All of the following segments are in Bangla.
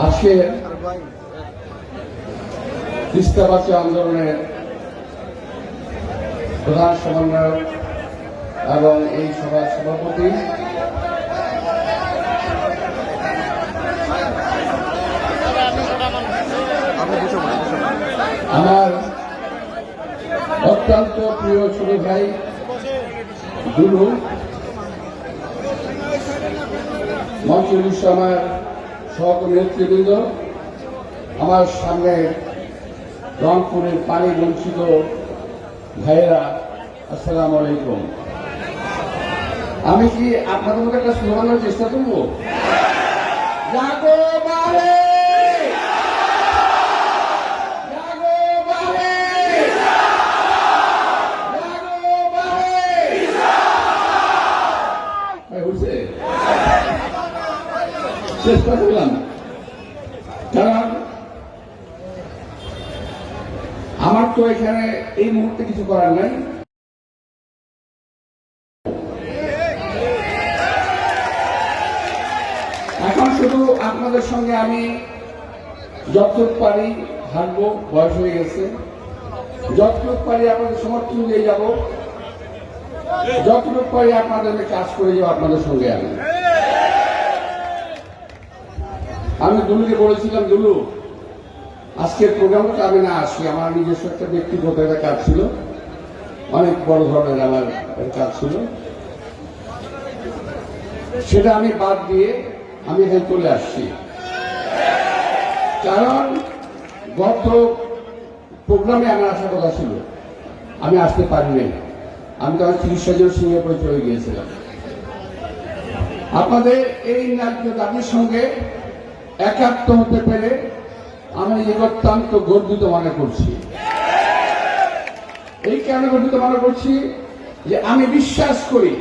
আজকে তিস্তাবাসী আন্দোলনের প্রধান সমন্বয়ক এবং এই সভার সভাপতি আমার অত্যন্ত প্রিয় ছোট ভাই দুলু মঞ্চের আমার সহকর্মী নেতৃবৃন্দ। আমার সামনে রংপুরের পানি বঞ্চিত ভাইয়েরা, আসসালাম আলাইকুম। আমি কি আপনাদের মধ্যে একটা স্লোগানোর চেষ্টা করব? চেষ্টা করলাম। কারণ আমার তো এখানে এই মুহূর্তে কিছু করার নাই। এখন শুধু আপনাদের সঙ্গে আমি যতটুক পারি হাঁটবো, বয়স হয়ে গেছে। যতটুক পারি আপনাদের সমর্থন দিয়ে যাব। যতটুক পারি আপনাদের কাজ করে যাব আপনাদের সঙ্গে আমি। আমি দুলুকে বলেছিলাম, দুলু, আজকের প্রোগ্রামটা আমি না আসি, আমার নিজস্ব একটা ব্যক্তিগত একটা কাজ ছিল, অনেক বড় ধরনের আমার কাজ ছিল। সেটা আমি বাদ দিয়ে আমি এখানে চলে আসছি। কারণ গত প্রোগ্রামে আমার আসার কথা ছিল, আমি আসতে পারিনি আমি তখন চিকিৎসার জন্য সিঙ্গাপুরে চলে গিয়েছিলাম। আপনাদের এই ন্যায্য দাবির সঙ্গে একাত্ম হতে পেরে আমি নিজেকে অত্যন্ত গর্বিত মনে করছি। এই কেন গর্বিত মনে করছি? যে আমি বিশ্বাস করি,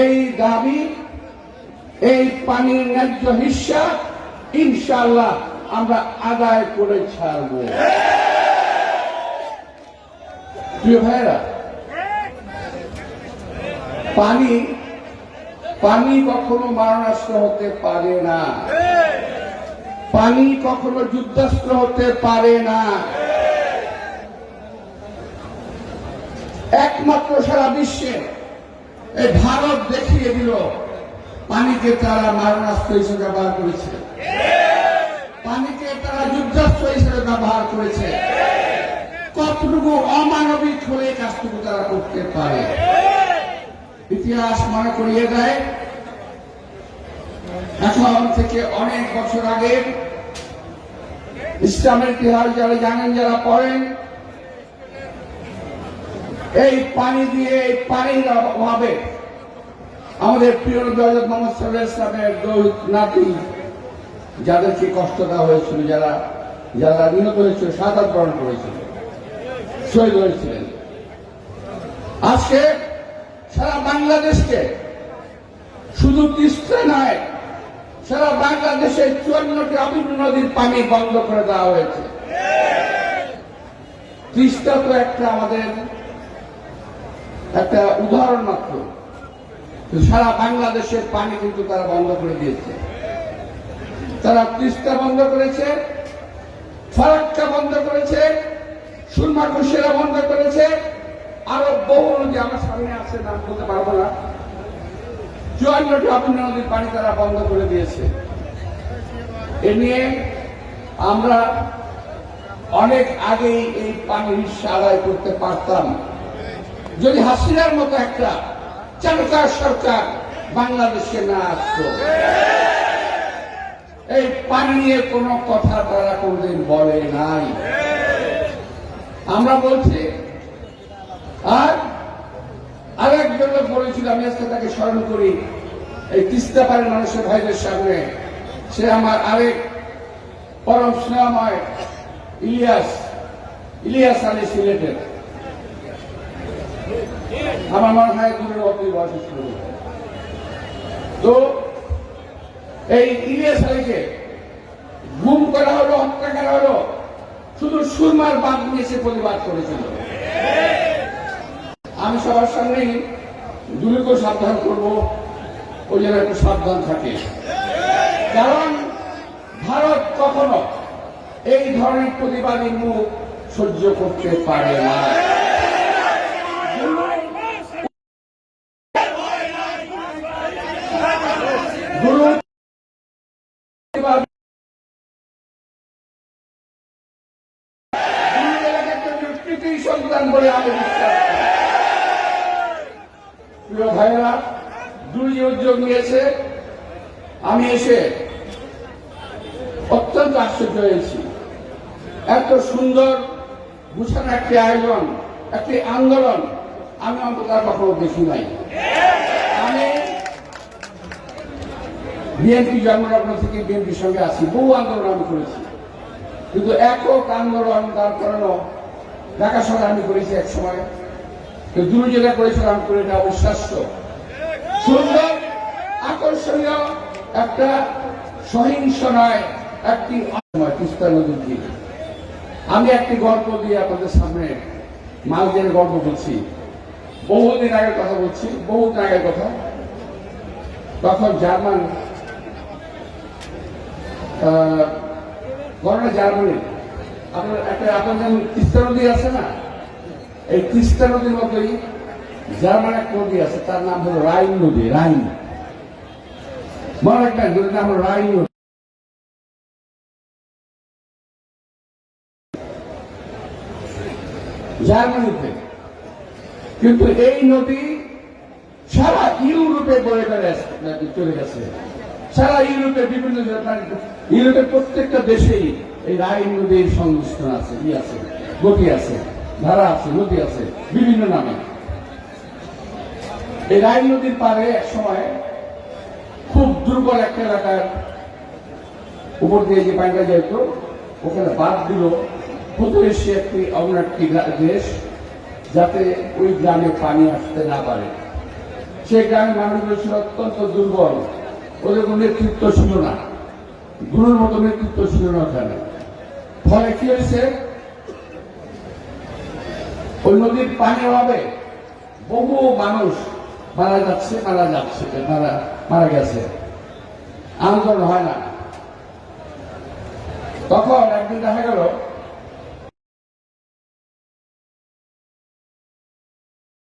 এই দাবি, এই পানির ন্যায্য হিস্সা ইনশাল্লাহ আমরা আদায় করে ছাড়ব। প্রিয় ভাইরা পানি পানি কখনো মারণাস্ত্র হতে পারে না। পানি কখনো যুদ্ধাস্ত্র হতে পারে না। একমাত্র সারা বিশ্বে এই ভারত দেখিয়ে দিল, পানিকে তারা মারণাস্ত্র হিসেবে ব্যবহার করেছে। পানিকে তারা যুদ্ধাস্ত্র হিসেবে ব্যবহার করেছে। কতটুকু অমানবিক এই কাজটুকু তারা করতে পারে? ইতিহাস মনে করিয়ে দেয় এখন থেকে অনেক বছর আগে ইসলামের ইতিহাস যারা জানেন, যারা পড়েন, এই পানি দিয়ে, এই পানির অভাবে আমাদের প্রিয় হযরত মোহাম্মদ ইসলামের নাতি যাদেরকে কষ্ট দেওয়া হয়েছিল, যারা যারা নিহত হয়েছিল, সাঁতার বরণ করেছিল, শহীদ হয়েছিলেন। আজকে সারা বাংলাদেশকে শুধু তিস্তা নয় সারা বাংলাদেশে চুয়ান্নটি অভিন্ন নদীর পানি বন্ধ করে দেওয়া হয়েছে। তিস্তা তো একটা আমাদের একটা উদাহরণ মাত্র। সারা বাংলাদেশের পানি কিন্তু তারা বন্ধ করে দিয়েছে। তারা তিস্তা বন্ধ করেছে, ফারাক্কা বন্ধ করেছে, সুরমা কুশিয়া বন্ধ করেছে, আরও বহু নদী আমার সামনে আছে, নাম বলতে পারব না। চুয়ান্নটি অভিন্ন নদীর পানি তারা বন্ধ করে দিয়েছে। এ নিয়ে আমরা অনেক আগেই এই পানির করতে পারতাম। যদি হাসিনার মতো একটা চালকার সরকার বাংলাদেশে না আসতো, এই পানি নিয়ে কোনো কথা তারা কোনদিন বলে নাই। আমরা বলছি, আর লোক বলেছিল, আমি আজকে তাকে স্মরণ করি। এই তিস্তা পাড়ের মানুষের ভাইদের সামনে সে আমার আরেক পরম স্নেহময় ইলিয়াস ইলিয়াস আলী সিলেটের। আমার মনে হয় দূরের অতি বয়স তো এই ইলিয়াস আলীকে গুম করা হলো, হত্যা করা হলো, শুধু সুরমার বাদ নিয়ে সে প্রতিবাদ করেছিল। আমি সবার সামনেই দুটোকেও সাবধান করব, ওই জন্য একটু সাবধান থাকে। কারণ ভারত কখনো এই ধরনের প্রতিবাদী মুখ সহ্য করতে পারে না গুরু প্রতিবাদ- গুরু এলাকাকে বিকৃতির সন্তান বলে আমি বিশ্বাস করি। প্রিয় ভাইয়েরা দুই উদ্যোগ নিয়েছে, আমি এসে অত্যন্ত আশ্চর্য হয়েছি। এত সুন্দর গুছানো একটি আয়োজন, একটি আন্দোলন, আমি অন্তত কখনো দেখি নাই। আমি বিএনপি জন্মলগ্ন থেকে বিএনপির সঙ্গে আছি, বহু আন্দোলন আমি করেছি। কিন্তু একক আন্দোলন তার করানো ঢাকা শহরে আমি করেছি এক সময়। দূর যেটা করেছিলাম করে এটা অবিশ্বাস্য। সুন্দর আকর্ষণীয় একটা সহিংস নয়, একটি তিস্তা নদীর দিকে আমি একটি গল্প দিয়ে আপনাদের সামনে মালদের গল্প বলছি। বহুদিন আগের কথা বলছি বহুদিন আগের কথা। তখন জার্মান ঘটনা জার্মানি। আপনার একটা, আপনার যেমন তিস্তা নদী আছে না? এই তিস্তা নদীর মতোই জার্মান এক নদী আছে, তার নাম হলো রাইন নদী, রাইন। নদীর নাম হলো। জার্মানিতে। কিন্তু এই নদী সারা ইউরোপে বয়ে বেড়ে চলে গেছে? সারা ইউরোপে বিভিন্ন ইউরোপের প্রত্যেকটা দেশেই এই রাইন নদীর সংমিশ্রণ আছে, ই আছে, গতি আছে, ধারা আছে, নদী আছে, বিভিন্ন নামে। এই রাইন নদীর পারে এক সময় খুব দুর্বল একটা এলাকার উপর দিয়ে যে পানিটা যেত ওখানে বাদ দিল। একটি অন্য একটি গ্রা- দেশ যাতে ওই গ্রামে পানি আসতে না পারে। সেই গ্রামের মানুষগুলো ছিল অত্যন্ত দুর্বল। ওদের কোনো নেতৃত্ব ছিল না। গুরুর মতো নেতৃত্ব ছিল না ওখানে। ফলে কি হয়েছে? ওই নদীর পানি অভাবে বহু মানুষ মারা যাচ্ছে মারা যাচ্ছে মারা মারা গেছে। আন্দোলন হয় না। তখন একদিন দেখা গেল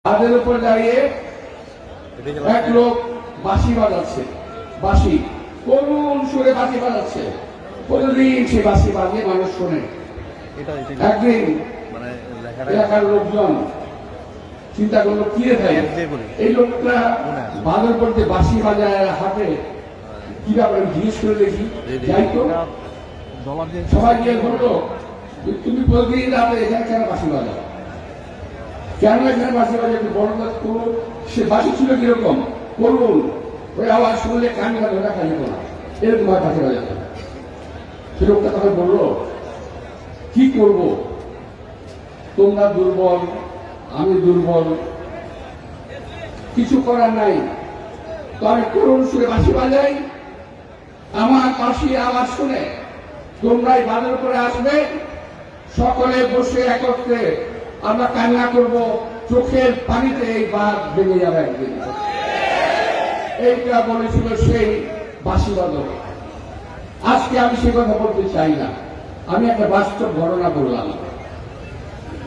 তাদের উপর দাঁড়িয়ে এক লোক বাঁশি বাজাচ্ছে। বাঁশি করুণ সুরে বাঁশি বাজাচ্ছে। প্রতিদিন সে বাঁশি বাজিয়ে মানুষ শোনে। একদিন মানে এলাকার লোকজন চিন্তা করল কি রে ভাই? এই লোকটা বাজার করতে বাঁশি বাজায় হাটে কি ব্যাপার জিজ্ঞেস করে দেখি? যাই তো। সবাই গিয়ে বলল তুমি প্রতিদিন রাতে এখানে কেন বাঁশি বাজাও? কেন এখানে বাঁশি বাজাও? একটু বড় কাজ করো সে বাঁশি ছিল কীরকম? করুন ওই আওয়াজ শুনলে কান ধরে রাখা যেত না এরকম ভাবে বাঁশি বাজাতো সে লোকটা তখন বলল কি করব? তোমরা দুর্বল আমি দুর্বল। কিছু করার নাই। তো আমি করুণ সুরে বাঁশি বাজাই। আমার পাশি আওয়াজ শুনে তোমরাই বাঁধের উপরে আসবে। সকলে বসে একত্রে আমরা কান্না করব। চোখের পানিতে এই বাঁধ ভেঙে যাবে একদিন। এইটা বলেছিল সেই বাঁশি বাদক। আজকে আমি সে কথা বলতে চাই না। আমি একটা বাস্তব ঘটনা বললাম।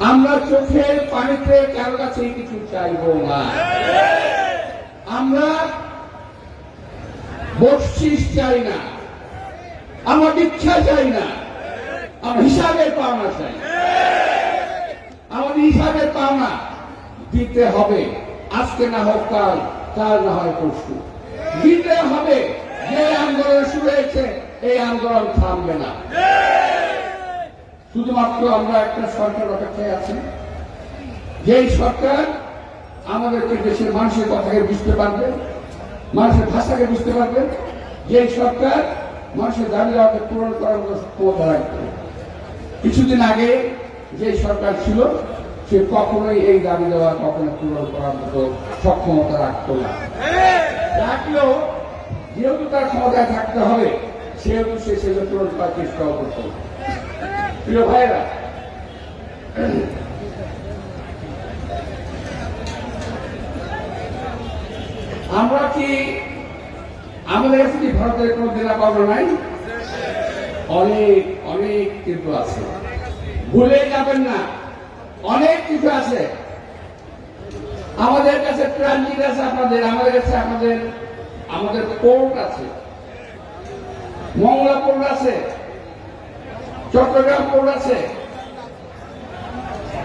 আমরা চোখের পানিতে কারও কাছে কিছু চাইব না। আমরা বকশিস চাই না। আমরা দীক্ষা চাই না। আমরা হিসাবের পাওনা চাই। আমাদের হিসাবের পাওনা দিতে হবে। আজকে না হোক কাল কাল না হয় পরশু। দিতে হবে। যে আন্দোলন শুরু হয়েছে, এই আন্দোলন থামবে না। শুধুমাত্র আমরা একটা সরকার অপেক্ষায় আছি। যেই সরকার আমাদেরকে দেশের মানুষের কথাকে বুঝতে পারবে, মানুষের ভাষাকে বুঝতে পারবে, যেই সরকার মানুষের দাবি পূরণ করার মতো ক্ষমতা রাখবে। কিছুদিন আগে যে সরকার ছিল, সে কখনোই এই দাবি দেওয়া কখনো পূরণ করার মতো সক্ষমতা রাখত না। রাখলেও যেহেতু তার ক্ষমতায় থাকতে হবে, সেহেতু সে সেগুলো পূরণ করার চেষ্টাও করত না। প্রিয় ভাইরা আমরা কি আমাদের কাছে কি ভারতের কোনো দেনা পাওনা নাই? অনেক অনেক কিন্তু আছে। ভুলে যাবেন না। অনেক কিছু আছে। আমাদের কাছে ট্রানজিট আছে আপনাদের, আমাদের কাছে আমাদের আমাদের পোর্ট আছে। মংলা পোর্ট আছে। চট্টগ্রাম পোর্ট আছে।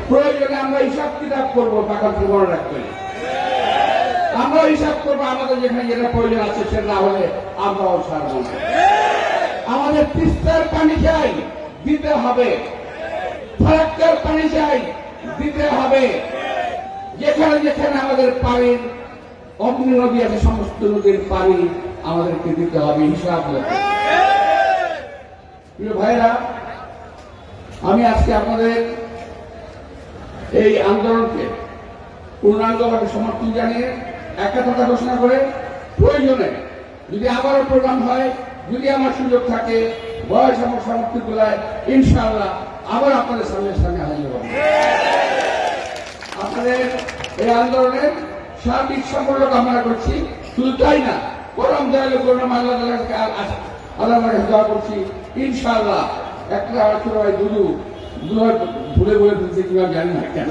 প্রয়োজনে আমরা হিসাব কিতাব করব টাকা মনে রাখবেন। আমরা হিসাব করব আমাদের যেখানে যেটা প্রয়োজন আছে সেটা না হলে আমরাও ছাড়বো না। আমাদের তিস্তার পানি চাই, দিতে হবে। ফারাক্কার পানি চাই, দিতে হবে। যেখানে যেখানে আমাদের পানির অগ্নি নদী আছে, সমস্ত নদীর পানি আমাদেরকে দিতে হবে, হিসাব ভাইরা আমি আজকে আপনাদের এই আন্দোলনকে পূর্ণাঙ্গভাবে সমর্থন জানিয়ে একাত্মতা ঘোষণা করে প্রয়োজনে যদি আবারও প্রোগ্রাম হয়, যদি আমার সুযোগ থাকে, বয়স আমার সমাপ্তি তোলায় ইনশাআল্লাহ আবার আপনাদের সামনে সামনে হাজির হব। আপনাদের এই আন্দোলনের সার্বিক সাফল্য কামনা করছি। শুধু তাই না, পরম দয়ালু করলাম আল্লাহ তাআলার কাছে আ- আ- আল্লাহর কাছে দোয়া করছি। ইনশাআল্লাহ একটা আলোচনা হয় দুদু দুবার ভুলে ভুলে ফেলছে কীভাবে জানি না কেন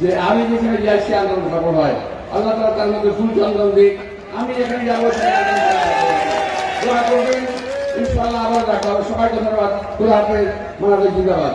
যে আমি যেখানে যাই সে আন্দোলন সফল হয়। আল্লাহ তালা তার মধ্যে ফুল চন্দন দিক। আমি যেখানে যাব। দোয়া করবেন। ইনশাআল্লাহ আবার দেখা হবে। সবাইকে ধন্যবাদ। খোলা হাফেজ। মানে জিন্দাবাদ